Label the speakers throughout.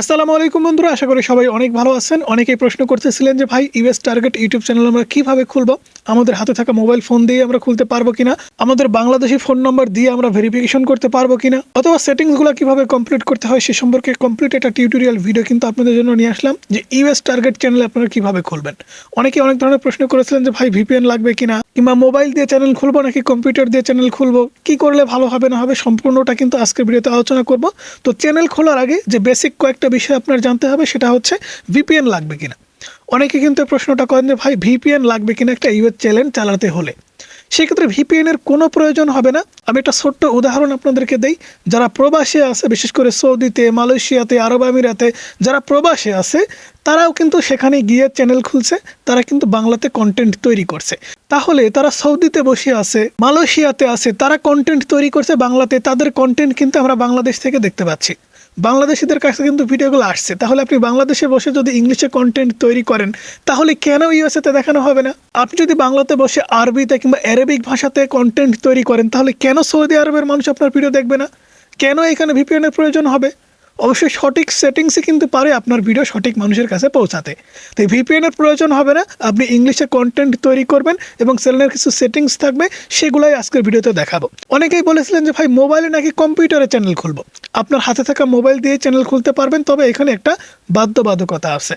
Speaker 1: আসসালামু আলাইকুম বন্ধুরা, আশা করি সবাই অনেক ভালো আছেন। অনেকেই প্রশ্ন করতেছিলেন যে, ভাই, ইউএস টার্গেট ইউটিউব চ্যানেল আমরা কীভাবে খুলবো? আমাদের হাতে থাকা মোবাইল ফোন দিয়ে আমরা খুলতে পারব কিনা? আমাদের বাংলাদেশি ফোন নম্বর দিয়ে আমরা ভেরিফিকেশন করতে পারব কিনা? অথবা সেটিংসগুলো কীভাবে কমপ্লিট করতে হয় সে সম্পর্কে কমপ্লিট একটা টিউটোরিয়াল ভিডিও কিন্তু আপনাদের জন্য নিয়ে আসলাম যে, ইউএস টার্গেট চ্যানেল আপনারা কীভাবে খুলবেন? অনেকে অনেক ধরনের প্রশ্ন করেছিলেন যে, ভাই ভিপিএন লাগবে কিনা? কিংবা মোবাইল দিয়ে চ্যানেল খুলবো নাকি কম্পিউটার দিয়ে চ্যানেল খুলবো? কি করলে ভালো হবে না হবে সম্পূর্ণটা কিন্তু আজকের ভিডিওতে আলোচনা করব। তো চ্যানেল খোলার আগে যে বেসিক কয়েকটা বিষয় আপনার জানতে হবে, সেটা হচ্ছে ভিপিএন লাগবে কিনা। অনেকে কিন্তু প্রশ্নটা করেন যে, ভাই ভিপিএন লাগবে কিনা একটা ইউএস চ্যানেল চালাতে হলে? সেক্ষেত্রে ভিপিএন এর কোনো প্রয়োজন হবে না। আমি একটা ছোট্ট উদাহরণ আপনাদেরকে দেই। যারা প্রবাসে আছে, বিশেষ করে সৌদিতে, মালয়েশিয়াতে, আরব আমিরাতে, যারা প্রবাসে আছে, তারাও কিন্তু সেখানে গিয়ে চ্যানেল খুলছে। তারা কিন্তু বাংলাতে কন্টেন্ট তৈরি করছে। তাহলে তারা সৌদিতে বসে আছে, মালয়েশিয়াতে আছে, তারা কন্টেন্ট তৈরি করছে, বাংলাতে তাদের কন্টেন্ট কিন্তু আমরা বাংলাদেশ থেকে দেখতে পাচ্ছি। বাংলাদেশিদের কাছে কিন্তু ভিডিওগুলো আসছে। তাহলে আপনি বাংলাদেশে বসে যদি ইংলিশে কন্টেন্ট তৈরি করেন, তাহলে কেন ইউএসএতে দেখানো হবে না? আপনি যদি বাংলাতে বসে আরবিতে কিংবা অ্যারাবিক ভাষাতে কন্টেন্ট তৈরি করেন, তাহলে কেন সৌদি আরবের মানুষ আপনার ভিডিও দেখবে না? কেন এখানে ভিপিএনের প্রয়োজন হবে? অবশ্যই সঠিক সেটিংসে কিন্তু পারে আপনার ভিডিও সঠিক মানুষের কাছে পৌঁছাতে। তো ভিপিএন এর প্রয়োজন হবে না, আপনি ইংলিশে কন্টেন্ট তৈরি করবেন এবং সেলেনের কিছু সেটিংস থাকবে, সেগুলাই আজকের ভিডিওতে দেখাবো। অনেকেই বলেছিলেন যে, ভাই মোবাইলে নাকি কম্পিউটারে চ্যানেল খুলবো? আপনার হাতে থাকা মোবাইল দিয়ে চ্যানেল খুলতে পারবেন, তবে এখানে একটা বাধ্যবাধকতা আছে।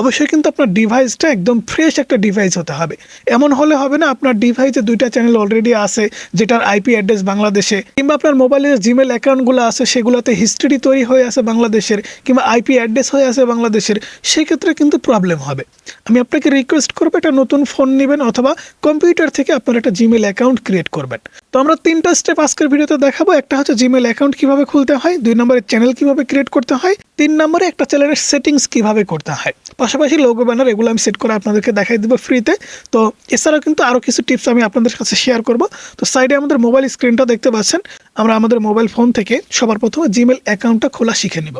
Speaker 1: অবশ্যই কিন্তু আপনার ডিভাইসটা একদম ফ্রেশ একটা ডিভাইস হতে হবে। এমন হলে হবে না, আপনার ডিভাইসে দুইটা চ্যানেল অলরেডি আছে, যেটার আইপি অ্যাড্রেস বাংলাদেশে, কিংবা আপনার মোবাইলের জিমেল অ্যাকাউন্টগুলো আছে, সেগুলোতে হিস্ট্রি তৈরি হয়ে আছে বাংলাদেশের, কিংবা আইপি অ্যাড্রেস হয়ে আছে বাংলাদেশের, সেক্ষেত্রে কিন্তু প্রবলেম হবে। আমি আপনাকে রিকোয়েস্ট করব, একটা নতুন ফোন নেবেন, অথবা কম্পিউটার থেকে আপনার একটা জিমেল অ্যাকাউন্ট ক্রিয়েট করবেন। তো আমরা তিনটা স্টেপ আজকের ভিডিওতে দেখাবো, একটা হচ্ছে জিমেল অ্যাকাউন্ট কীভাবে খুলতে হয়, দুই নম্বরের চ্যানেল কীভাবে ক্রিয়েট করতে হয়, তিন নম্বরে একটা চ্যানেলের সেটিংস কীভাবে করতে হয়। পাশাপাশি লোগো ব্যানার এগুলো আমি সেট করে আপনাদেরকে দেখাই দেবো ফ্রিতে তো এছাড়াও কিন্তু আরও কিছু টিপস আমি আপনাদের কাছে শেয়ার করব। তো সাইডে আমাদের মোবাইল স্ক্রিনটা দেখতে পাচ্ছেন। আমরা আমাদের মোবাইল ফোন থেকে সবার প্রথমে জিমেল অ্যাকাউন্টটা খোলা শিখে নিব।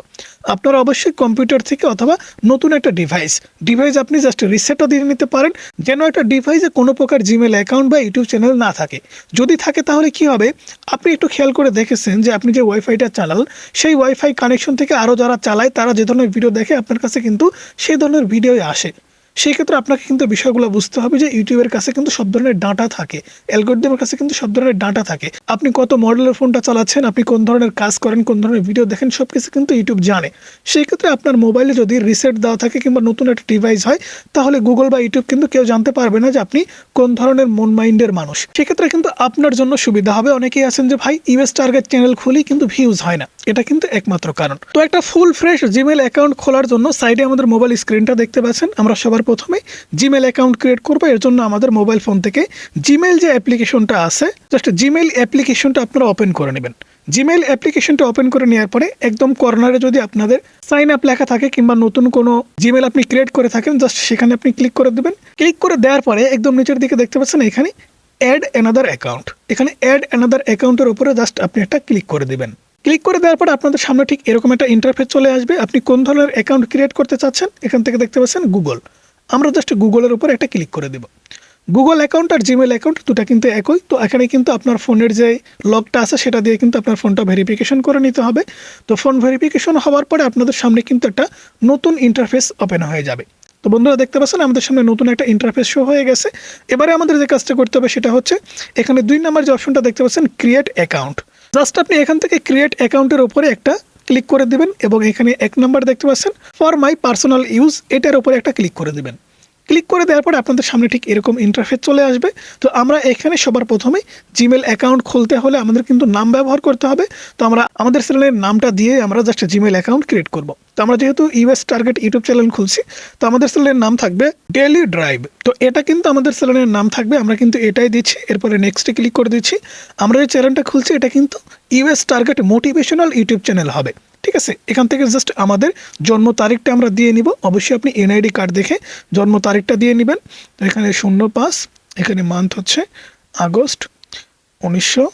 Speaker 1: আপনারা অবশ্যই কম্পিউটার থেকে অথবা নতুন একটা ডিভাইস ডিভাইস আপনি জাস্ট রিসেটও দিয়ে নিতে পারেন। যেন একটা ডিভাইসে কোনো প্রকার জিমেল অ্যাকাউন্ট বা ইউটিউব চ্যানেল না থাকে। যদি থাকে তাহলে কি হবে? আপনি একটু খেয়াল করে দেখেছেন যে আপনি যে ওয়াইফাইটা চালান, সেই ওয়াইফাই কানেকশন থেকে আরও যারা চালায়, তারা যে ধরনের ভিডিও দেখে, আপনার কাছে কিন্তু সেই ধরনের ভিডিওই আসে। সেই ক্ষেত্রে আপনাকে কিন্তু বিষয়গুলো বুঝতে হবে যে ইউটিউবের কাছে কিন্তু সব ধরনের ডাটা থাকে, অ্যালগোরিদমের কাছে কিন্তু সব ধরনের ডাটা থাকে। আপনি কত মডেলের ফোনটা চালাচ্ছেন, আপনি কোন ধরনের কাজ করেন, কোন ধরনের ভিডিও দেখেন সব কিছু কিন্তু ইউটিউব জানে। সেই ক্ষেত্রে আপনার মোবাইলে যদি রিসেট দেওয়া থাকে কিংবা নতুন একটা ডিভাইস হয়, তাহলে গুগল বা ইউটিউব কিন্তু কেউ জানতে পারবে না যে আপনি কোন ধরনের মন মাইন্ডের মানুষ। সেক্ষেত্রে কিন্তু আপনার জন্য সুবিধা হবে। অনেকেই আছেন যে, ভাই ইউএস টার্গেট চ্যানেল খুলি কিন্তু ভিউজ হয় না। এটা কিন্তু একমাত্র কারণ। তো একটা ফুল ফ্রেশ জিমেল অ্যাকাউন্ট খোলার জন্য সাইডে আমাদের মোবাইল স্ক্রিনটা দেখতে পাচ্ছেন। আমরা সবার প্রথমে জিমেল অ্যাকাউন্ট ক্রিয়েট করব। এর জন্য আমাদের মোবাইল ফোন থেকে জিমেল যে অ্যাপ্লিকেশনটা আছে জাস্ট জিমেল অ্যাপ্লিকেশনটা আপনারা ওপেন করে নেবেন। জিমেল অ্যাপ্লিকেশনটা ওপেন করে নেওয়ার পরে একদম কর্নারে যদি আপনাদের সাইন আপ লেখা থাকে কিংবা নতুন কোনো জিমেল আপনি ক্রিয়েট করে থাকেন জাস্ট সেখানে আপনি ক্লিক করে দেবেন। ক্লিক করে দেওয়ার পরে একদম নিচের দিকে দেখতে পাচ্ছেন এখানে অ্যাড অ্যানাদার অ্যাকাউন্ট এখানে অ্যাড অ্যানাদার অ্যাকাউন্টের উপরে জাস্ট আপনি একটা ক্লিক করে দেবেন। ক্লিক করে দেওয়ার পর আপনাদের সামনে ঠিক এরকম একটা ইন্টারফেস চলে আসবে। আপনি কোন ধরনের অ্যাকাউন্ট ক্রিয়েট করতে চাচ্ছেন, এখান থেকে দেখতে পাচ্ছেন গুগল আমরা জাস্ট গুগলের উপর একটা ক্লিক করে দেব। গুগল অ্যাকাউন্ট আর জিমেল অ্যাকাউন্ট দুটা কিন্তু একই, তো এখানে কিন্তু আপনার ফোনের যে লকটা আছে সেটা দিয়ে কিন্তু আপনার ফোনটা ভেরিফিকেশন করে নিতে হবে। তো ফোন ভেরিফিকেশন হওয়ার পরে আপনাদের সামনে কিন্তু একটা নতুন ইন্টারফেস ওপেন হয়ে যাবে। তো বন্ধুরা দেখতে পাচ্ছেন আমাদের সামনে নতুন একটা ইন্টারফেস শো হয়ে গেছে। এবারে আমাদের যে কাজটা করতে হবে সেটা হচ্ছে, এখানে দুই নম্বর যে অপশনটা দেখতে পাচ্ছেন ক্রিয়েট অ্যাকাউন্ট জাস্ট আপনি এখান থেকে ক্রিয়েট অ্যাকাউন্টের উপরে একটা ক্লিক করে দিবেন এবং এখানে এক নাম্বার দেখতে পাচ্ছেন। ফর মাই পার্সোনাল ইউজ এটার উপরে একটা ক্লিক করে দিবেন। ক্লিক করে দেওয়ার পরে আপনাদের সামনে ঠিক এরকম ইন্টারফেস চলে আসবে। তো আমরা এখানে সবার প্রথমে জিমেল অ্যাকাউন্ট খুলতে হলে আমাদের কিন্তু নাম ব্যবহার করতে হবে। তো আমরা আমাদের চ্যানেলের নামটা দিয়ে আমরা জাস্ট জিমেল অ্যাকাউন্ট ক্রিয়েট করব। তো আমরা যেহেতু ইউএস টার্গেট ইউটিউব চ্যানেল খুলছি, তো আমাদের চ্যানেলের নাম থাকবে ডেলি ড্রাইভ তো এটা কিন্তু আমাদের চ্যানেলের নাম থাকবে, আমরা কিন্তু এটাই দিচ্ছি। এরপরে নেক্সটে ক্লিক করে দিচ্ছি। আমরা যে চ্যানেলটা খুলছি, এটা কিন্তু US target motivational YouTube channel হবে। ঠিক আছে, এখান থেকে জাস্ট আমাদের জন্ম তারিখটা আমরা দিয়ে নিব। অবশ্যই আপনি এনআইডি কার্ড দেখে জন্ম তারিখটা দিয়ে নেবেন। এখানে শূন্য পাঁচ, এখানে মান্থ হচ্ছে আগস্ট উনিশশো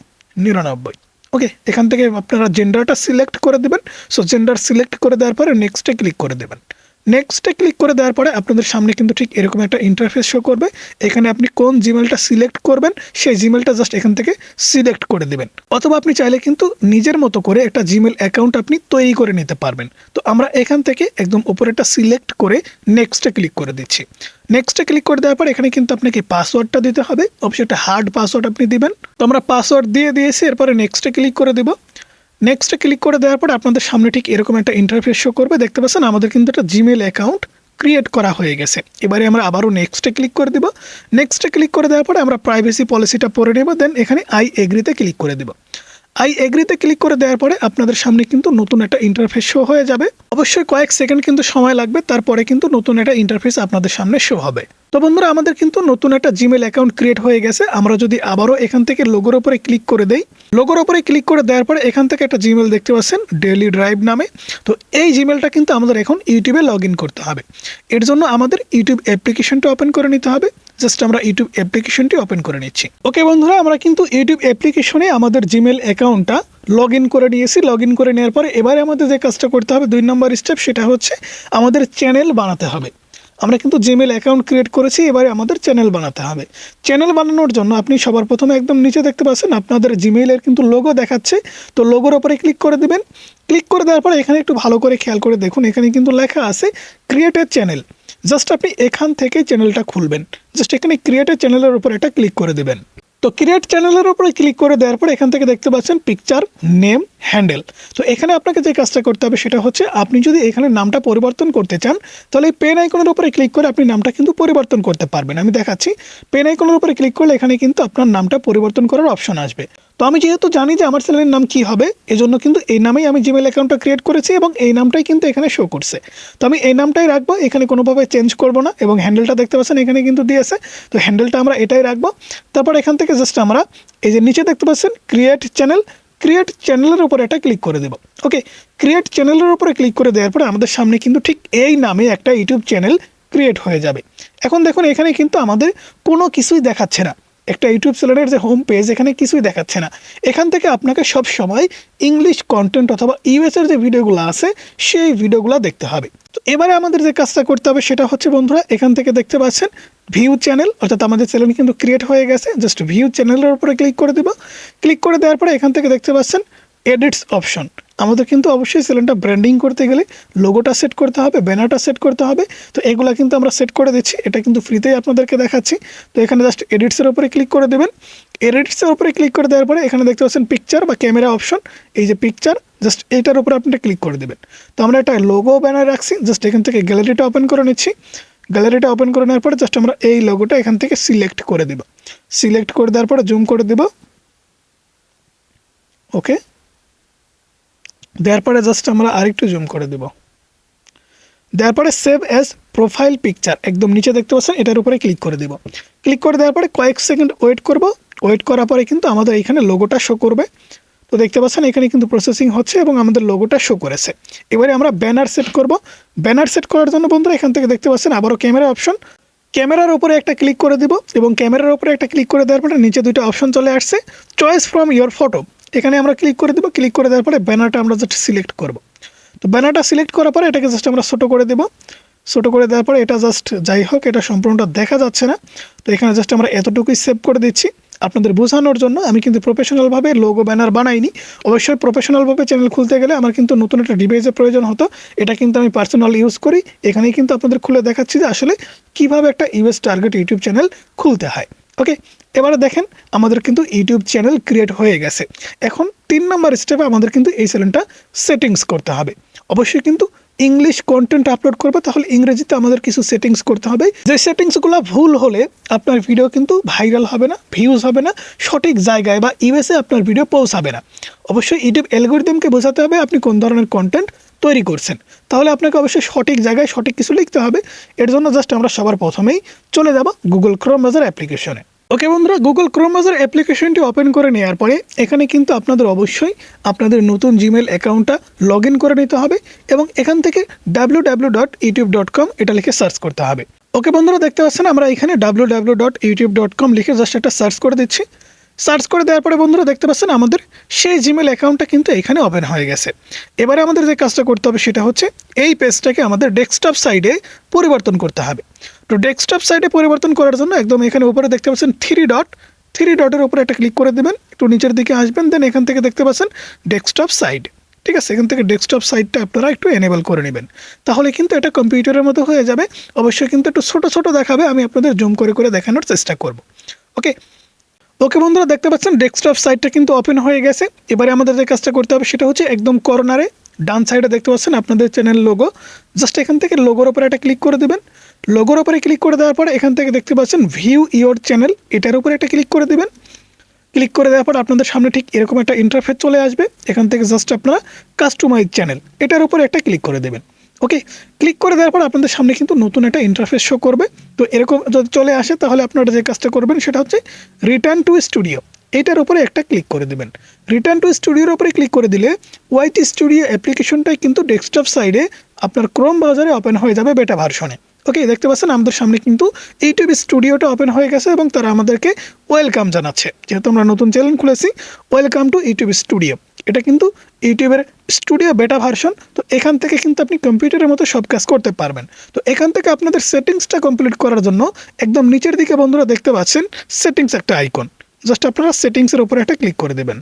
Speaker 1: নিরানব্বই। ওকে এখান থেকে আপনারা জেন্ডারটা সিলেক্ট করে দেবেন। সো জেন্ডার সিলেক্ট করে দেওয়ার পরে নেক্সটে ক্লিক করে দেবেন। নেক্সটে ক্লিক করে দেওয়ার পরে আপনাদের সামনে কিন্তু ঠিক এরকম একটা ইন্টারফেস শো করবে। এখানে আপনি কোন জিমেলটা সিলেক্ট করবেন, সেই জিমেলটা জাস্ট এখান থেকে সিলেক্ট করে দেবেন। অথবা আপনি চাইলে কিন্তু নিজের মতো করে একটা জিমেল অ্যাকাউন্ট আপনি তৈরি করে নিতে পারবেন। তো আমরা এখান থেকে একদম উপরেটা সিলেক্ট করে নেক্সটে ক্লিক করে দিচ্ছি। নেক্সটে ক্লিক করে দেওয়ার পর এখানে কিন্তু আপনাকে পাসওয়ার্ডটা দিতে হবে। অবশ্যই একটা হার্ড পাসওয়ার্ড আপনি দিবেন। তো আমরা পাসওয়ার্ড দিয়ে দিয়েছি, এরপরে নেক্সটে ক্লিক করে দেবো। নেক্সটে ক্লিক করে দেওয়ার পর আপনাদের সামনে ঠিক এরকম একটা ইন্টারফেস শো করবে। দেখতে পাচ্ছেন, আমাদের কিন্তু একটা জিমেল অ্যাকাউন্ট ক্রিয়েট করা হয়ে গেছে। এবারে আমরা আবারও নেক্সটে ক্লিক করে দিব। নেক্সটে ক্লিক করে দেওয়ার পরে আমরা প্রাইভেসি পলিসিটা পরে নেব দেন এখানে আই এগ্রিতে ক্লিক করে দিব। আই এগ্রিতে ক্লিক করে দেওয়ার পরে আপনাদের সামনে কিন্তু নতুন একটা ইন্টারফেস শো হয়ে যাবে। অবশ্যই কয়েক সেকেন্ড কিন্তু সময় লাগবে, তারপরে কিন্তু নতুন একটা ইন্টারফেস আপনাদের সামনে শো হবে। তো বন্ধুরা, আমাদের কিন্তু নতুন একটা জিমেল অ্যাকাউন্ট ক্রিয়েট হয়ে গেছে। আমরা যদি আবারও এখান থেকে লোগোর ওপরে ক্লিক করে দেই লোগোর ওপরে ক্লিক করে দেওয়ার পরে এখান থেকে একটা জিমেল দেখতে পাচ্ছেন ডেলি ড্রাইভ নামে। তো এই জিমেলটা কিন্তু আমাদের এখন ইউটিউবে লগ করতে হবে। এর জন্য আমাদের ইউটিউব অ্যাপ্লিকেশনটা ওপেন করে নিতে হবে। জাস্ট আমরা ইউটিউব অ্যাপ্লিকেশনটি ওপেন করে নিচ্ছি। ওকে বন্ধুরা, আমরা কিন্তু ইউটিউব অ্যাপ্লিকেশনে আমাদের জিমেল অ্যাকাউন্টটা লগ ইন করে নিয়েছি। লগ ইন করে নেওয়ার পরে এবারে আমাদের যে কাজটা করতে হবে, দুই নম্বর স্টেপ সেটা হচ্ছে আমাদের চ্যানেল বানাতে হবে। আমরা কিন্তু জিমেল অ্যাকাউন্ট ক্রিয়েট করেছি, এবারে আমাদের চ্যানেল বানাতে হবে। চ্যানেল বানানোর জন্য আপনি সবার প্রথমে একদম নিচে দেখতে পাচ্ছেন, আপনাদের জিমেইলের কিন্তু লোগো দেখাচ্ছে। তো লোগোর ওপরে ক্লিক করে দেবেন। ক্লিক করে দেওয়ার পরে এখানে একটু ভালো করে খেয়াল করে দেখুন, এখানে কিন্তু লেখা আছে ক্রিয়েটেড চ্যানেল জাস্ট আপনি এখান থেকে চ্যানেলটা খুলবেন। জাস্ট এখানে ক্রিয়েটেড চ্যানেলের উপর একটা ক্লিক করে দেবেন। তো ক্রিয়েট চ্যানেলের উপরে ক্লিক করে দেওয়ার পর এখান থেকে দেখতে পাচ্ছেন পিকচার নেম হ্যান্ডেল তো এখানে আপনাকে যে কাজটা করতে হবে সেটা হচ্ছে আপনি যদি এখানে নামটা পরিবর্তন করতে চান, তাহলে এই পেন আইকনের উপরে ক্লিক করে আপনি নামটা কিন্তু পরিবর্তন করতে পারবেন। আমি দেখাচ্ছি পেন আইকনের উপরে ক্লিক করলে এখানে কিন্তু আপনার নামটা পরিবর্তন করার অপশন আসবে। তো আমি যেহেতু জানি যে আমার চ্যানেলের নাম কি হবে, এজন্য কিন্তু এই নামেই আমি জিমেল অ্যাকাউন্টটা ক্রিয়েট করেছি এবং এই নামটাই কিন্তু এখানে শো করছে। তো আমি এই নামটাই রাখব, এখানে কোনোভাবে চেঞ্জ করব না এবং হ্যান্ডেলটা দেখতে পাচ্ছেন এখানে কিন্তু দিয়েছে। তো হ্যান্ডেলটা আমরা এটাই রাখব। তারপর এখান থেকে জাস্ট আমরা এই যে নিচে দেখতে পাচ্ছেন ক্রিয়েট চ্যানেল ক্রিয়েট চ্যানেলের উপরে একটা ক্লিক করে দেবো। ওকে ক্রিয়েট চ্যানেলের উপরে ক্লিক করে দেওয়ার পরে আমাদের সামনে কিন্তু ঠিক এই নামে একটা ইউটিউব চ্যানেল ক্রিয়েট হয়ে যাবে। এখন দেখুন, এখানে কিন্তু আমাদের কোনো কিছুই দেখাচ্ছে না। একটা ইউটিউব চ্যানেলের যে হোম পেজ এখানে কিছুই দেখাচ্ছে না। এখান থেকে আপনাকে সব সময় ইংলিশ কন্টেন্ট অথবা ইউএসের যে ভিডিওগুলো আছে, সেই ভিডিওগুলো দেখতে হবে। তো এবারে আমাদের যে কাজটা করতে হবে, সেটা হচ্ছে বন্ধুরা, এখান থেকে দেখতে পাচ্ছেন ভিউ চ্যানেল অর্থাৎ আমাদের চ্যানেল কিন্তু ক্রিয়েট হয়ে গেছে। জাস্ট ভিউ চ্যানেলের উপরে ক্লিক করে দেবো। ক্লিক করে দেওয়ার পরে এখান থেকে দেখতে পাচ্ছেন এডিটস অপশন আমাদের কিন্তু অবশ্যই চ্যানেলটা ব্র্যান্ডিং করতে গেলে লোগোটা সেট করতে হবে ব্যানারটা সেট করতে হবে। তো এগুলো কিন্তু আমরা সেট করে দিচ্ছি। এটা কিন্তু ফ্রিতেই আপনাদেরকে দেখাচ্ছি। তো এখানে জাস্ট এডিটসের উপরে ক্লিক করে দেবেন। এডিটসের উপরে ক্লিক করে দেওয়ার পরে এখানে দেখতে পাচ্ছেন পিকচার বা ক্যামেরা অপশন এই যে পিকচার জাস্ট এইটার উপরে আপনি ক্লিক করে দেবেন। তো আমরা একটা লোগো ব্যানার রাখছি। জাস্ট এখান থেকে গ্যালারিটা ওপেন করে নিচ্ছি। গ্যালারিটা ওপেন করে নেওয়ার পরে জাস্ট আমরা এই লোগোটা এখান থেকে সিলেক্ট করে দেব। সিলেক্ট করে দেওয়ার পরে জুম করে দেব। ওকে দেওয়ার পরে জাস্ট আমরা আরেকটু জুম করে দেব। দেওয়ার পরে সেভ অ্যাজ প্রোফাইল পিকচার একদম নিচে দেখতে পাচ্ছেন, এটার উপরে ক্লিক করে দেব। ক্লিক করে দেওয়ার পরে কয়েক সেকেন্ড ওয়েট করব। ওয়েট করার পরে কিন্তু আমাদের এখানে লোগোটা শো করবে। তো দেখতে পাচ্ছেন, এখানে কিন্তু প্রসেসিং হচ্ছে এবং আমাদের লোগোটা শো করেছে। এবারে আমরা ব্যানার সেট করব। ব্যানার সেট করার জন্য বন্ধুরা, এখান থেকে দেখতে পাচ্ছেন, আবারও ক্যামেরা অপশন ক্যামেরার উপরে একটা ক্লিক করে দিব এবং ক্যামেরার উপরে একটা ক্লিক করে দেওয়ার পরে নিচে দুইটা অপশন চলে আসছে। চয়েস ফ্রম ইয়োর ফটো এখানে আমরা ক্লিক করে দেবো ক্লিক করে দেওয়ার পরে ব্যানারটা আমরা জাস্ট সিলেক্ট করব। তো ব্যানারটা সিলেক্ট করার পরে এটাকে জাস্ট আমরা ছোটো করে দেবো। ছোটো করে দেওয়ার পরে এটা জাস্ট যাই হোক, এটা সম্পূর্ণটা দেখা যাচ্ছে না। তো এখানে জাস্ট আমরা এতটুকুই সেভ করে দিচ্ছি। আপনাদের বোঝানোর জন্য আমি কিন্তু প্রফেশনালভাবে লোগো ব্যানার বানাইনি। অবশ্যই প্রফেশনালভাবে চ্যানেল খুলতে গেলে আমার কিন্তু নতুন একটা ডিভাইসের প্রয়োজন হতো। এটা কিন্তু আমি পার্সোনাল ইউজ করি। এখানেই কিন্তু আপনাদের খুলে দেখাচ্ছি যে আসলে কীভাবে একটা ইউএস টার্গেট ইউটিউব চ্যানেল খুলতে হয়। ওকে এবারে দেখেন আমাদের কিন্তু ইউটিউব চ্যানেল ক্রিয়েট হয়ে গেছে। এখন তিন নম্বর স্টেপে আমাদের কিন্তু এই চ্যানেলটা সেটিংস করতে হবে। অবশ্যই কিন্তু ইংলিশ কন্টেন্ট আপলোড করবে, তাহলে ইংরেজিতে আমাদের কিছু সেটিংস করতে হবে। যে সেটিংসগুলো ভুল হলে আপনার ভিডিও কিন্তু ভাইরাল হবে না ভিউজ হবে না, সঠিক জায়গায় বা ইউএসএ আপনার ভিডিও পৌঁছাবে না। অবশ্যই ইউটিউব অ্যালগোরিদমকে বোঝাতে হবে আপনি কোন ধরনের কন্টেন্ট তৈরি করছেন। তাহলে আপনাকে অবশ্যই সঠিক জায়গায় সঠিক কিছু লিখতে হবে। এর জন্য জাস্ট আমরা সবার প্রথমেই চলে যাব গুগল ক্রোম ব্রাউজার অ্যাপ্লিকেশনে ওকে বন্ধুরা গুগল ক্রোম ব্রাউজার অ্যাপ্লিকেশনটি ওপেন করে নেওয়ার পরে এখানে কিন্তু আপনাদের অবশ্যই আপনাদের নতুন জিমেল অ্যাকাউন্টটা লগ করে নিতে হবে এবং এখান থেকে W W dot YouTube dot com এটা লিখে সার্চ করতে হবে। ওকে বন্ধুরা, দেখতে পাচ্ছেন আমরা এখানে W W dot YouTube dot com লিখে জাস্ট একটা সার্চ করে দিচ্ছি। সার্চ করে দেওয়ার পরে বন্ধুরা দেখতে পাচ্ছেন আমাদের সেই জিমেল অ্যাকাউন্টটা কিন্তু এখানে ওপেন হয়ে গেছে। এবারে আমাদের যে কাজটা করতে হবে সেটা হচ্ছে এই পেজটাকে আমাদের ডেস্কটপ সাইডে পরিবর্তন করতে হবে। তো ডেস্কটপ সাইডে পরিবর্তন করার জন্য একদম এখানে উপরে দেখতে পাচ্ছেন থ্রি ডট থ্রি ডটের উপরে একটা ক্লিক করে দেবেন, একটু নিচের দিকে আসবেন দেন এখান থেকে দেখতে পাচ্ছেন ডেস্কটপ সাইড ঠিক আছে? এখান থেকে ডেস্কটপ সাইটটা আপনারা একটু এনেবল করে নেবেন। তাহলে কিন্তু এটা কম্পিউটারের মতো হয়ে যাবে। অবশ্যই কিন্তু একটু ছোট ছোট দেখাবে। আমি আপনাদের জুম করে করে দেখানোর চেষ্টা করব। ওকে ওকে বন্ধুরা, দেখতে পাচ্ছেন ডেস্কটপ সাইটটা কিন্তু ওপেন হয়ে গেছে। এবারে আমাদের যে কাজটা করতে হবে সেটা হচ্ছে একদম কর্নারে ডান সাইডে দেখতে পাচ্ছেন আপনাদের চ্যানেল লোগো জাস্ট এখান থেকে লোগোর ওপরে একটা ক্লিক করে দেবেন। লোগোর ওপরে ক্লিক করে দেওয়ার পরে এখান থেকে দেখতে পাচ্ছেন ভিউ ইয়োর চ্যানেল এটার উপরে একটা ক্লিক করে দেবেন। ক্লিক করে দেওয়ার পর আপনাদের সামনে ঠিক এরকম একটা ইন্টারফেস চলে আসবে। এখান থেকে জাস্ট আপনারা কাস্টমাইজ চ্যানেল এটার উপরে একটা ক্লিক করে দেবেন। ওকে ক্লিক করে দেওয়ার পর আপনাদের সামনে কিন্তু নতুন একটা ইন্টারফেস শো করবে। তো এরকম যদি চলে আসে, তাহলে আপনারা যে কাজটা করবেন, সেটা হচ্ছে রিটার্ন টু স্টুডিও এটার উপরে একটা ক্লিক করে দেবেন। রিটার্ন টু স্টুডিওর উপরে ক্লিক করে দিলে ওয়াইটি স্টুডিও অ্যাপ্লিকেশনটাই কিন্তু ডেস্কটপ সাইডে আপনার ক্রোম ব্রাউজারে ওপেন হয়ে যাবে বেটা ভার্সনে ওকে দেখতে পাচ্ছেন, আমাদের সামনে কিন্তু ইউটিউব স্টুডিওটা ওপেন হয়ে গেছে এবং তারা আমাদেরকে ওয়েলকাম জানাচ্ছে। যেহেতু আমরা নতুন চ্যানেল খুলেছি ওয়েলকাম টু ইউটিউব স্টুডিও এটা কিন্তু ইউটিউবের স্টুডিও বেটা ভার্সন, তো এখান থেকে কিন্তু আপনি কম্পিউটারের মতো সব কাজ করতে পারবেন। তো এখান থেকে আপনাদের সেটিংসটা কমপ্লিট করার জন্য একদম নিচের দিকে বন্ধুরা দেখতে পাচ্ছেন, সেটিংস একটা আইকন। জাস্ট আপনারা সেটিংসের উপরে একটা ক্লিক করে দেবেন।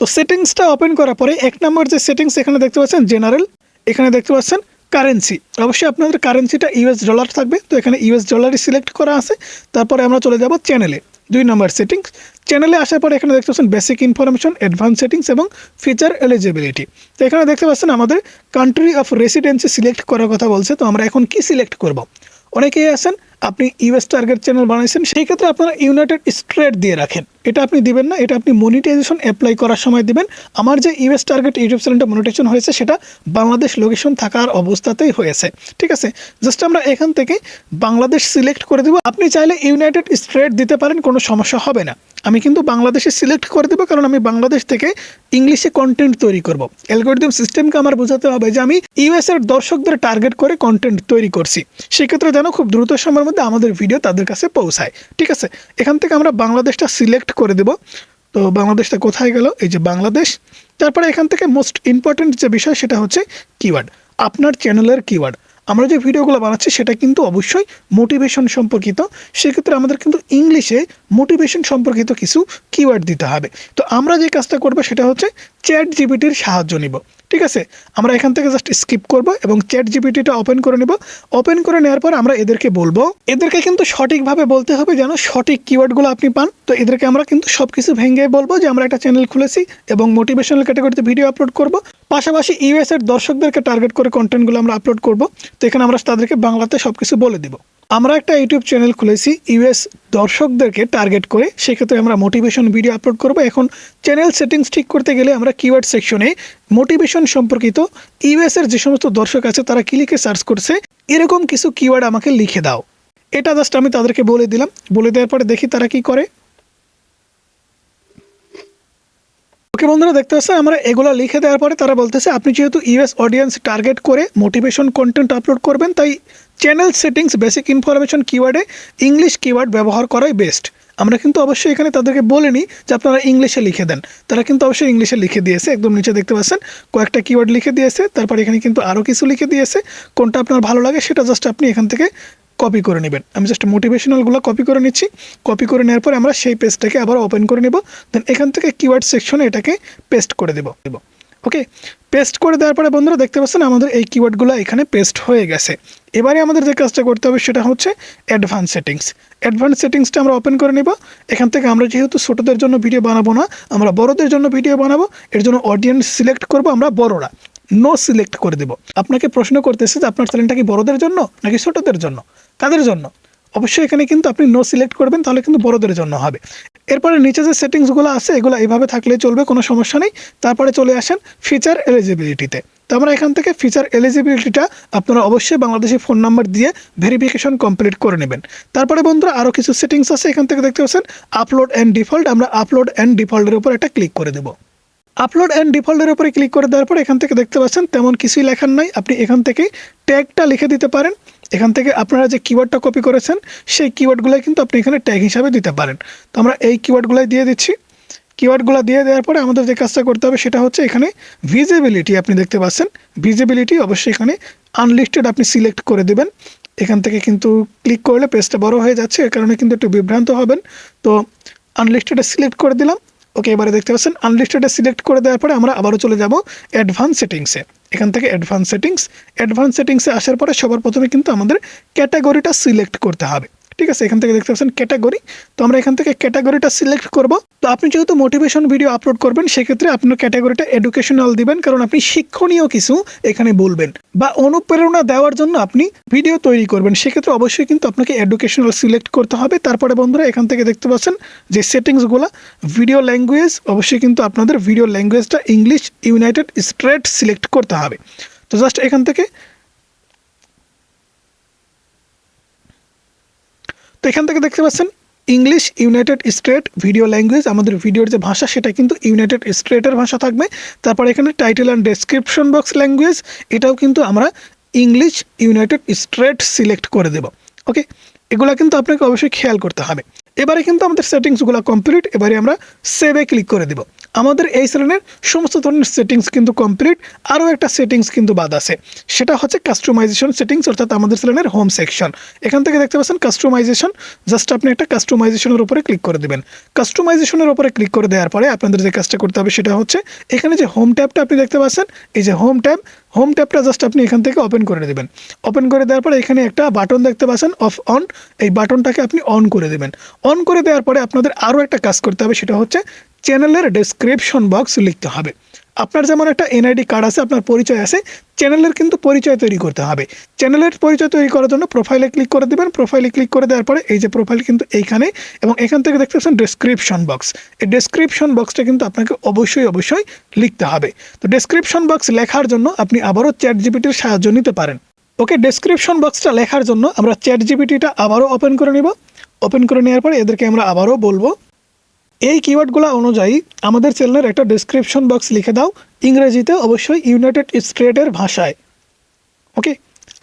Speaker 1: তো সেটিংসটা ওপেন করার পরে এক নম্বর যে সেটিংস এখানে দেখতে পাচ্ছেন, জেনারেল, এখানে দেখতে পাচ্ছেন কারেন্সি। অবশ্যই আপনাদের কারেন্সিটা ইউএস ডলার থাকবে, তো এখানে ইউএস ডলারই সিলেক্ট করা আছে। তারপরে আমরা চলে যাব চ্যানেলে। দুই নম্বর সেটিংস চ্যানেলে আসার পর এখানে দেখতে পাচ্ছেন বেসিক ইনফরমেশন অ্যাডভান্স সেটিংস এবং ফিচার এলিজিবিলিটি তো এখানে দেখতে পাচ্ছেন আমাদের কান্ট্রি অফ রেসিডেন্সি সিলেক্ট করার কথা বলছে, তো আমরা এখন কি সিলেক্ট করব? অনেকেই আছেন আপনি ইউএস টার্গেট চ্যানেল বানাইছেন, সেই ক্ষেত্রে আপনারা ইউনাইটেড স্ট্রেট দিয়ে রাখেন। এটা আপনি দিবেন না, এটা আপনি মনিটাইজেশন অ্যাপ্লাই করার সময় দিবেন। আমার যে ইউএস টার্গেট ইউটিউব চ্যানেলটা মনিটাইজেশন হয়েছে, সেটা বাংলাদেশ লোকেশন থাকার অবস্থাতেই হয়েছে। ঠিক আছে? জাস্ট আমরা এখান থেকে বাংলাদেশ সিলেক্ট করে দেবো। আপনি চাইলে ইউনাইটেড স্ট্রেট দিতে পারেন, কোনো সমস্যা হবে না। আমি কিন্তু বাংলাদেশে সিলেক্ট করে দেবো, কারণ আমি বাংলাদেশ থেকে ইংলিশে কন্টেন্ট তৈরি করব। অ্যালগোরিদম সিস্টেমকে আমার বোঝাতে হবে যে আমি ইউএস এর দর্শকদের টার্গেট করে কন্টেন্ট তৈরি করছি। সেক্ষেত্রে যেন খুব দ্রুত সময়ের মধ্যে আমাদের ভিডিও তাদের কাছে পৌঁছায়। ঠিক আছে? এখান থেকে আমরা বাংলাদেশটা সিলেক্ট করে দেব। তো বাংলাদেশটা কোথায় গেল? এই যে বাংলাদেশ। তারপরে এখান থেকে মোস্ট ইম্পর্ট্যান্ট যে বিষয় সেটা হচ্ছে কিওয়ার্ড আপনার চ্যানেলের কিওয়ার্ড আমরা যে ভিডিওগুলো বানাচ্ছি সেটা কিন্তু অবশ্যই মোটিভেশন সম্পর্কিত। সেক্ষেত্রে আমাদের কিন্তু ইংলিশে মোটিভেশন সম্পর্কিত কিছু কিওয়ার্ড দিতে হবে। তো আমরা যে কাজটা করব সেটা হচ্ছে চ্যাট জিবিটির সাহায্য নিব। ঠিক আছে? আমরা এখান থেকে জাস্ট স্কিপ করব এবং চ্যাট জিবিটিটা ওপেন করে নেব। ওপেন করে নেওয়ার পর আমরা এদেরকে বলব। এদেরকে কিন্তু সঠিকভাবে বলতে হবে যেন সঠিক কিওয়ার্ডগুলো আপনি পান। তো এদেরকে আমরা কিন্তু সব কিছু ভেঙে বলব যে আমরা একটা চ্যানেল খুলেছি এবং মোটিভেশনাল ক্যাটাগরিতে ভিডিও আপলোড করব। পাশাপাশি ইউএস এর দর্শকদেরকে টার্গেট করে কন্টেন্টগুলো আমরা আপলোড করব। তো এখানে আমরা তাদেরকে বাংলাতে সব কিছু বলে দিব। আমরা একটা ইউটিউব চ্যানেল খুলেছি ইউএস দর্শকদেরকে টার্গেট করে। সেক্ষেত্রে আমরা মোটিভেশন ভিডিও আপলোড করব। এখন চ্যানেল সেটিংস ঠিক করতে গেলে আমরা কিওয়ার্ড সেকশনে মোটিভেশন সম্পর্কিত ইউএস এর যে সমস্ত দর্শক আছে, তারা কি লিখে সার্চ করছে, এরকম কিছু কিওয়ার্ড আমাকে লিখে দাও। এটা জাস্ট আমি তাদেরকে বলে দিলাম। বলে দেওয়ার পরে দেখি তারা কি করে। ওকে বন্ধুরা দেখতে পাচ্ছেন, আমরা এগুলো লিখে দেওয়ার পরে তারা বলতেছে, আপনি যেহেতু ইউএস অডিয়েন্স টার্গেট করে মোটিভেশন কন্টেন্ট আপলোড করবেন, তাই চ্যানেল সেটিংস বেসিক ইনফরমেশন কিওয়ার্ডে ইংলিশ কিওয়ার্ড ব্যবহার করাই বেস্ট আমরা কিন্তু অবশ্যই এখানে তাদেরকে বলিনি যে আপনারা ইংলিশে লিখে দেন। তারা কিন্তু অবশ্যই ইংলিশে লিখে দিয়েছে, একদম নিচে দেখতে পাচ্ছেন, কয়েকটা কিওয়ার্ড লিখে দিয়েছে, তারপর এখানে কিন্তু আরও কিছু লিখে দিয়েছে। কোনটা আপনার ভালো লাগে সেটা জাস্ট আপনি এখান থেকে কপি করে নেবেন। আমি জাস্ট মোটিভেশনালগুলো কপি করে নিচ্ছি। কপি করে নেওয়ার পরে আমরা সেই পেজটাকে আবার ওপেন করে নেব। দেন এখান থেকে কিওয়ার্ড সেকশনে এটাকে পেস্ট করে দেব। দেব ওকে পেস্ট করে দেওয়ার পরে বন্ধুরা দেখতে পাচ্ছেন আমাদের এই কিওয়ার্ডগুলো এখানে পেস্ট হয়ে গেছে। এবারে আমাদের যে কাজটা করতে হবে সেটা হচ্ছে অ্যাডভান্স সেটিংস অ্যাডভান্স সেটিংসটা আমরা ওপেন করে নেব। এখান থেকে আমরা যেহেতু ছোটোদের জন্য ভিডিও বানাবো না, আমরা বড়দের জন্য ভিডিও বানাবো। এর জন্য অডিয়েন্স সিলেক্ট করব আমরা বড়রা। নো সিলেক্ট করে দেব। আপনাকে প্রশ্ন করতেছে যে আপনার চ্যানেলটা কি বড়দের জন্য নাকি ছোটদের জন্য? কাদের জন্য? অবশ্যই এখানে কিন্তু আপনি নো সিলেক্ট করবেন, তাহলে কিন্তু বড়দের জন্য হবে। এরপরে নিচে যে সেটিংসগুলো আছে, এগুলো এইভাবে থাকলে চলবে, কোনো সমস্যা নেই। তারপরে চলে আসেন ফিচার এলিজিবিলিটিতে তো আমরা এখান থেকে ফিচার এলিজিবিলিটিটা আপনারা অবশ্যই বাংলাদেশি ফোন নাম্বার দিয়ে ভেরিফিকেশন কমপ্লিট করে নেবেন। তারপরে বন্ধুরা আরও কিছু সেটিংস আছে, এখান থেকে দেখতে পাচ্ছেন আপলোড অ্যান্ড ডিফল্ট আমরা আপলোড অ্যান্ড ডিফল্টের উপর একটা ক্লিক করে দেবো। আপলোড অ্যান্ড ডিফল্টের উপরে ক্লিক করে দেওয়ার পর এখান থেকে দেখতে পাচ্ছেন তেমন কিছুই লেখার নাই। আপনি এখান থেকে ট্যাগটা লিখে দিতে পারেন। এখান থেকে আপনারা যে কিওয়ার্ডটা কপি করেছেন, সেই কিওয়ার্ডগুলোই কিন্তু আপনি এখানে ট্যাগ হিসাবে দিতে পারেন। তো আমরা এই কিওয়ার্ডগুলোই দিয়ে দিচ্ছি। কিওয়ার্ডগুলো দিয়ে দেওয়ার পরে আমাদের যে কাজটা করতে হবে সেটা হচ্ছে এখানে ভিজিবিলিটি আপনি দেখতে পাচ্ছেন। ভিজিবিলিটি অবশ্যই এখানে আনলিস্টেড আপনি সিলেক্ট করে দেবেন। এখান থেকে কিন্তু ক্লিক করলে পেজটা বড় হয়ে যাচ্ছে, এর কারণে কিন্তু একটু বিভ্রান্ত হবেন। তো আনলিস্টেডে সিলেক্ট করে দিলাম। ওকে, এবারে দেখতে পাচ্ছেন আনলিস্টেডে সিলেক্ট করে দেওয়ার পরে আমরা আবারও চলে যাব অ্যাডভান্স সেটিংসে এখান থেকে অ্যাডভান্স সেটিংস অ্যাডভান্স সেটিংসে আসার পরে সবার প্রথমে কিন্তু আমাদের ক্যাটাগরিটা সিলেক্ট করতে হবে। ঠিক আছে, এখান থেকে দেখতে পাচ্ছেন ক্যাটাগরি তো আমরা এখান থেকে ক্যাটাগরিটা সিলেক্ট করব। তো আপনি যেহেতু মোটিভেশন ভিডিও আপলোড করবেন, সেক্ষেত্রে আপনার ক্যাটাগরিটা এডুকেশনাল দিবেন, কারণ আপনি শিক্ষণীয় কিছু এখানে বলবেন বা অনুপ্রেরণা দেওয়ার জন্য আপনি ভিডিও তৈরি করবেন। সেক্ষেত্রে অবশ্যই কিন্তু আপনাকে এডুকেশনাল সিলেক্ট করতে হবে। তারপরে বন্ধুরা, এখান থেকে দেখতে পাচ্ছেন যে সেটিংসগুলো ভিডিও ল্যাঙ্গুয়েজ অবশ্যই কিন্তু আপনাদের ভিডিও ল্যাঙ্গুয়েজটা ইংলিশ ইউনাইটেড স্ট্রেট সিলেক্ট করতে হবে। তো জাস্ট এখান থেকে তো এখান থেকে দেখতে পাচ্ছেন English United State video language আমাদের ভিডিওর যে ভাষা, সেটা কিন্তু ইউনাইটেড স্টেটের ভাষা থাকবে। তারপর এখানে title and description box language এটাও কিন্তু আমরা ইংলিশ ইউনাইটেড স্টেট সিলেক্ট করে দেব। ওকে এগুলো কিন্তু আপনাকে অবশ্যই খেয়াল করতে হবে। এবারে কিন্তু আমাদের সেটিংসগুলো কমপ্লিট এবারে আমরা সেভে ক্লিক করে দেব। আমাদের এই শ্রেণির সমস্ত ধরনের সেটিংস কিন্তু কমপ্লিট আরও একটা সেটিংস কিন্তু বাদ আছে। সেটা হচ্ছে কাস্টমাইজেশন সেটিংস অর্থাৎ আমাদের শ্রেণির হোম সেকশন এখান থেকে দেখতে পাচ্ছেন কাস্টমাইজেশন জাস্ট আপনি একটা কাস্টমাইজেশনের উপরে ক্লিক করে দেবেন। কাস্টমাইজেশনের উপরে ক্লিক করে দেওয়ার পরে আপনাদের যে কাজটা করতে হবে সেটা হচ্ছে, এখানে যে হোম ট্যাবটা আপনি দেখতে পাচ্ছেন, এই যে হোম ট্যাব হোম ট্যাবটা জাস্ট আপনি এখান থেকে ওপেন করে দেবেন। ওপেন করে দেওয়ার পরে এখানে একটা বাটন দেখতে পাচ্ছেন অফ অন এই বাটনটাকে আপনি অন করে দেবেন। অন করে দেওয়ার পরে আপনাদের আরও একটা কাজ করতে হবে, সেটা হচ্ছে চ্যানেলের ডেসক্রিপশন বক্স লিখতে হবে। আপনার যেমন একটা এনআইডি কার্ড আছে, আপনার পরিচয় আছে চ্যানেলের কিন্তু পরিচয় তৈরি করতে হবে। চ্যানেলের পরিচয় তৈরি করার জন্য প্রোফাইলে ক্লিক করে দেবেন। প্রোফাইলে ক্লিক করে দেওয়ার পরে এই যে প্রোফাইল কিন্তু এইখানে, এবং এখান থেকে দেখতে পাচ্ছেন ডেসক্রিপশন বক্স এই ডেসক্রিপশন বক্সটা কিন্তু আপনাকে অবশ্যই অবশ্যই লিখতে হবে। তো ডেসক্রিপশন বক্স লেখার জন্য আপনি আবারও চ্যাট জিপিটির সাহায্য নিতে পারেন। ওকে ডেসক্রিপশন বক্সটা লেখার জন্য আমরা চ্যাট জিপিটিটা আবারও ওপেন করে নিব। ওপেন করে নেওয়ার পরে এদেরকে আমরা আবারও বলব। এই কিওয়ার্ডগুলো অনুযায়ী আমাদের চ্যানেলের একটা ডেসক্রিপশন বক্স লিখে দাও। ইংরেজিতে অবশ্যই ইউনাইটেড স্টেটের ভাষায়। ওকে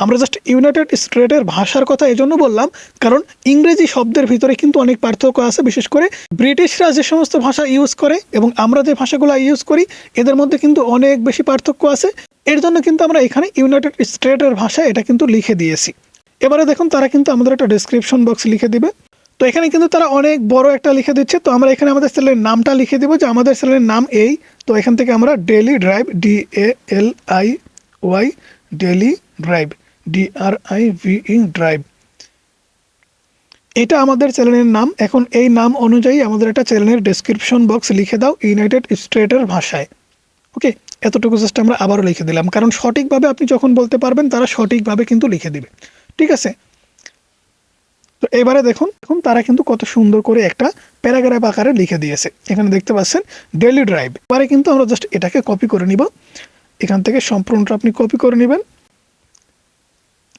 Speaker 1: আমরা জাস্ট ইউনাইটেড স্টেটের ভাষার কথা এজন্য বললাম, কারণ ইংরেজি শব্দের ভিতরে কিন্তু অনেক পার্থক্য আছে, বিশেষ করে ব্রিটিশরা যে সমস্ত ভাষা ইউজ করে এবং আমরা যে ভাষাগুলো ইউজ করি, এদের মধ্যে কিন্তু অনেক বেশি পার্থক্য আছে। এর জন্য কিন্তু আমরা এখানে ইউনাইটেড স্টেটের ভাষা এটা কিন্তু লিখে দিয়েছি। এবারে দেখুন, তারা কিন্তু আমাদের একটা ডেসক্রিপশন বক্স লিখে দিবে। তো এখানে কিন্তু তারা অনেক বড় একটা লিখে দিচ্ছে। তো আমরা এখানে আমাদের চ্যানেলের নামটা লিখে দেবো যে আমাদের চ্যানেলের নাম এই। তো এখান থেকে আমরা daily drive D A L I Y daily drive D R I V ing drive এটা আমাদের চ্যানেলের নাম। এখন এই নাম অনুযায়ী আমাদের একটা চ্যানেলের ডেসক্রিপশন বক্স লিখে দাও ইউনাইটেড স্টেটের ভাষায়। ওকে এতটুকু জাস্ট আমরা আবারও লিখে দিলাম। কারণ সঠিকভাবে আপনি যখন বলতে পারবেন, তারা সঠিকভাবে কিন্তু লিখে দিবে। ঠিক আছে? তো এবারে দেখুন এখন তারা কিন্তু কত সুন্দর করে একটা প্যারাগ্রাফ আকারে লিখে দিয়েছে। এখানে দেখতে পাচ্ছেন ডেলি ড্রাইভ। এবারে কিন্তু আমরা জাস্ট এটাকে কপি করে নিব। এখান থেকে সম্পূর্ণটা আপনি কপি করে নেবেন।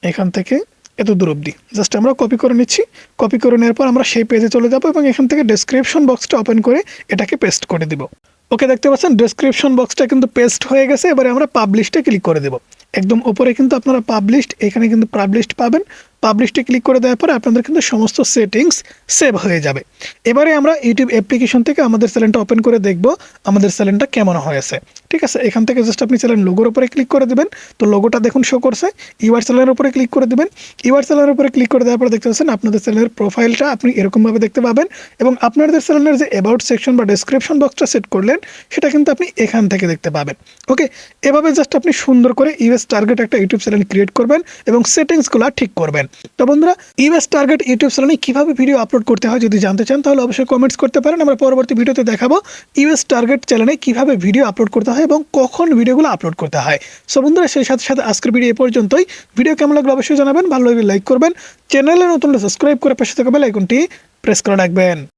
Speaker 1: এখান থেকে এত দূর অবধি। জাস্ট আমরা কপি করে নিচ্ছি। কপি করে নেওয়ার পর আমরা সেই পেজে চলে যাব এবং এখান থেকে ডেসক্রিপশন বক্সটা ওপেন করে এটাকে পেস্ট করে দিব। ওকে, দেখতে পাচ্ছেন ডেসক্রিপশন বক্সটা কিন্তু পেস্ট হয়ে গেছে। এবারে আমরা পাবলিশটা ক্লিক করে দেব। একদম উপরে কিন্তু আপনারা পাবলিশড এখানে কিন্তু পাবলিশড পাবেন। পাবলিশটে ক্লিক করে দেওয়ার পরে আপনাদের কিন্তু সমস্ত সেটিংস সেভ হয়ে যাবে। এবারে আমরা ইউটিউব অ্যাপ্লিকেশন থেকে আমাদের চ্যানেলটা ওপেন করে দেখব আমাদের চ্যানেলটা কেমন হয়েছে। ঠিক আছে? এখান থেকে জাস্ট আপনি চ্যানেল লোগোর উপরে ক্লিক করে দেবেন। তো লোগোটা দেখুন শো করছে। ইউআর চ্যানেলের উপরে ক্লিক করে দেবেন। ইউআর চ্যানেলের উপরে ক্লিক করে দেওয়ার পরে দেখতে পাচ্ছেন আপনাদের চ্যানেলের প্রোফাইলটা আপনি এরকমভাবে দেখতে পাবেন এবং আপনাদের চ্যানেলের যে অ্যাবাউট সেকশন বা ডেসক্রিপশন বক্সটা সেট করলেন, সেটা কিন্তু আপনি এখান থেকে দেখতে পাবেন। ওকে এভাবে জাস্ট আপনি সুন্দর করে ইউএস টার্গেট একটা ইউটিউব চ্যানেল ক্রিয়েট করবেন এবং সেটিংসগুলো ঠিক করবেন। তো বন্ধুরা ইউএস টার্গেট ইউটিউব চ্যানেলে কীভাবে ভিডিও আপলোড করতে হয় যদি জানতে চান, তাহলে অবশ্যই কমেন্টস করতে পারেন। আমরা পরবর্তী ভিডিওতে দেখাবো ইউএস টার্গেট চ্যানেলে কীভাবে ভিডিও আপলোড করতে হয় এবং কখন ভিডিওগুলো আপলোড করতে হয়। সো বন্ধুরা, সেই সাথে সাথে আজকের ভিডিও এ পর্যন্তই। ভিডিও কেমন লাগল অবশ্যই জানাবেন, ভালো লাগলে লাইক করবেন। চ্যানেলে নতুন সাবস্ক্রাইব করে পাশে থাকা বেল আইকনটি প্রেস করে রাখবেন।